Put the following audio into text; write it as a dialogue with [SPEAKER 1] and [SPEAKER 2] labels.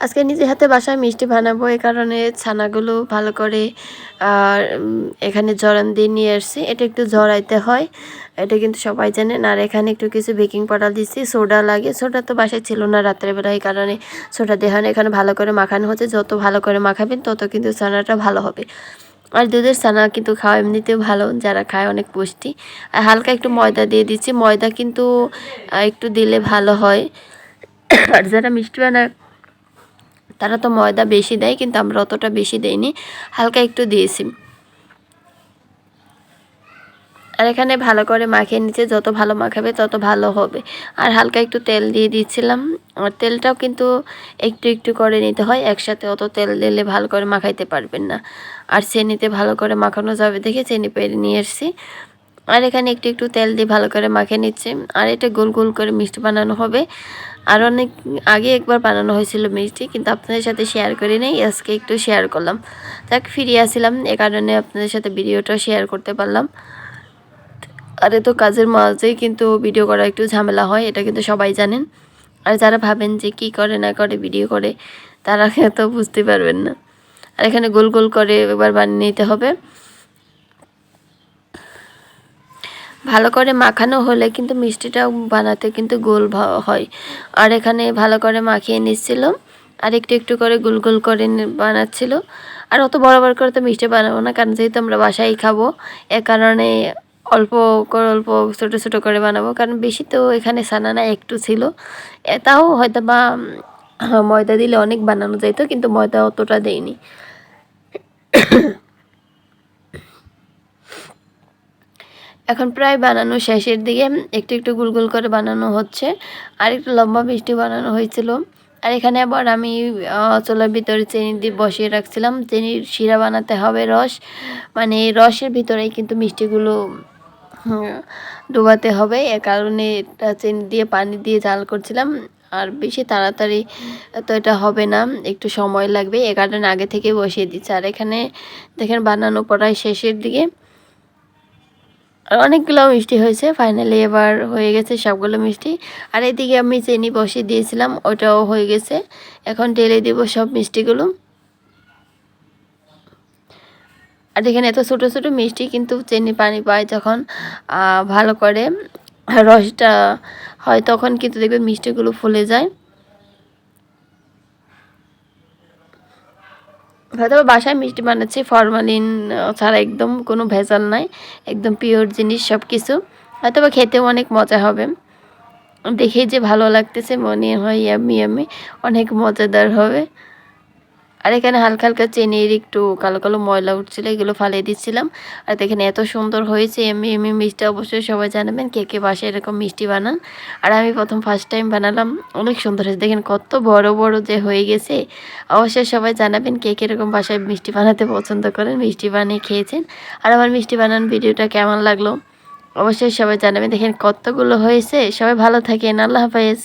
[SPEAKER 1] আজকে নিজে হাতে বাসায় মিষ্টি বানাবো এই কারণে ছানাগুলো ভালো করে, আর এখানে জরান দিয়ে নিয়ে আসছি। এটা একটু জড়াইতে হয়, এটা কিন্তু সবাই জানেন। আর এখানে একটু কিছু বেকিং পাউডার দিচ্ছি, সোডা লাগে। সোডা তো বাসায় ছিল না রাত্রেবেলা, এই কারণে সোডা দেওয়া হয়। এখানে ভালো করে মাখানো হচ্ছে, যত ভালো করে মাখাবেন তত কিন্তু ছানাটা ভালো হবে। আর দুধের ছানা কিন্তু খাওয়া এমনিতেও ভালো, যারা খায় অনেক পুষ্টি। আর হালকা একটু ময়দা দিয়ে দিচ্ছি। ময়দা কিন্তু একটু দিলে ভালো হয়। আর যারা মিষ্টি বানায় তারা তো ময়দা বেশি দেয়, কিন্তু আমরা অতটা বেশি দেইনি। হালকা একটু দিয়েছি। আর এখানে ভালো করে মাখিয়ে নিচে যত ভালো মাখাবে তত ভালো হবে। আর হালকা একটু তেল দিয়ে দিচ্ছিলাম। আর তেলটাও কিন্তু একটু একটু করে নিতে হয়, একসাথে অত তেল দিলে ভালো করে মাখাইতে পারবেন না। আর চেনিতে ভালো করে মাখানো যাবে দেখে চেনি পেরে নিয়ে এসেছি আর এখানে একটু একটু তেল দিয়ে ভালো করে মাখিয়ে নিচ্ছে। আর এটা গোল গোল করে মিষ্টি বানানো হবে। আর অনেক আগে একবার বানানো হয়েছিল মিষ্টি, কিন্তু আপনাদের সাথে শেয়ার করি নাই, আজকে একটু শেয়ার করলাম। তাক ফিরিয়ে আসছিলাম এ কারণে আপনাদের সাথে ভিডিওটা শেয়ার করতে পারলাম। আর তো কাজের মাঝেই কিন্তু ভিডিও করা একটু ঝামেলা হয়, এটা কিন্তু সবাই জানেন। আর যারা ভাবেন যে কি করে না করে ভিডিও করে, তারা তো বুঝতে পারবেন না। আর এখানে গোল গোল করে এবার বানিয়ে নিতে হবে। ভালো করে মাখানো হলে কিন্তু মিষ্টিটাও বানাতে কিন্তু গোল হয়। আর এখানে ভালো করে মাখিয়ে নিচ্ছিল। আর একটু একটু করে গোল গোল করে বানাচ্ছিল। আর অত বড় বড় করে তো মিষ্টি বানাবো না, কারণ যেহেতু আমরা বাসায় খাব, এ কারণে অল্প করে অল্প ছোটো ছোটো করে বানাবো। কারণ বেশি তো এখানে সানা না একটু ছিল। তাও হয়তো বা ময়দা দিলে অনেক বানানো যাইতো, কিন্তু ময়দা অতটা দেয়নি এখন প্রায় বানানো শেষের দিকে একটু একটু গোল গোল করে বানানো হচ্ছে, আর একটু লম্বা মিষ্টি বানানো হয়েছিল। আর এখানে আবার আমি চুলার ভিতরে চিনি দিয়ে বসিয়ে রাখছিলাম। চিনির শিরা বানাতে হবে রস মানে রসের ভিতরেই কিন্তু মিষ্টিগুলো ডোবাতে হবে। এ কারণে চিনি দিয়ে পানি দিয়ে জাল করছিলাম। আর বেশি তাড়াতাড়ি তো এটা হবে না, একটু সময় লাগবে। এ কারণে আগে থেকে বসিয়ে দিচ্ছে। আর এখানে দেখেন বানানো প্রায় শেষের দিকে। অনেকগুলো মিষ্টি হয়েছে। ফাইনালি এবার হয়ে গেছে সবগুলো মিষ্টি। আর এদিকে আমি চিনি বসিয়ে দিয়েছিলাম, ওটাও হয়ে গেছে। এখন ঢেলে দিব সব মিষ্টিগুলো। আর এখানে এত ছোটো ছোটো মিষ্টি কিন্তু চিনি পানি পায় যখন ভালো করে রসটা হয় তখন কিন্তু দেখবে মিষ্টিগুলো ফুলে যায়। হয়তো বাসায় মিষ্টি বানাচ্ছি ফরমালিন ছাড়া একদম কোনো ভেজাল নাই, একদম পিওর জিনিস সব কিছু হয়তো বা খেতেও অনেক মজা হবে। দেখে যে ভালো লাগতেছে, মনে হয় ইয়ামি ইয়ামি, অনেক মজাদার হবে। আর এখানে হালকা হালকা চেনির একটু কালো কালো ময়লা উঠছিল, এগুলো ফালিয়ে দিচ্ছিলাম। আর দেখেন এত সুন্দর হয়েছে, এমনি এমনি মিষ্টি অবশ্যই সবাই জানাবেন কে কে বাসায় এরকম মিষ্টি বানান। আর আমি প্রথম ফার্স্ট টাইম বানালাম, অনেক সুন্দর হয়েছে। দেখেন কত বড় বড় যে হয়ে গেছে, অবশ্যই সবাই জানাবেন কে কে এরকম বাসায় মিষ্টি বানাতে পছন্দ করেন, মিষ্টি বানিয়ে খেয়েছেন। আর আমার মিষ্টি বানান ভিডিওটা কেমন লাগল, অবশ্যই সবাই জানাবেন। দেখেন কতগুলো হয়েছে, সবাই ভালো থাকেন, আল্লাহ হাফেজ।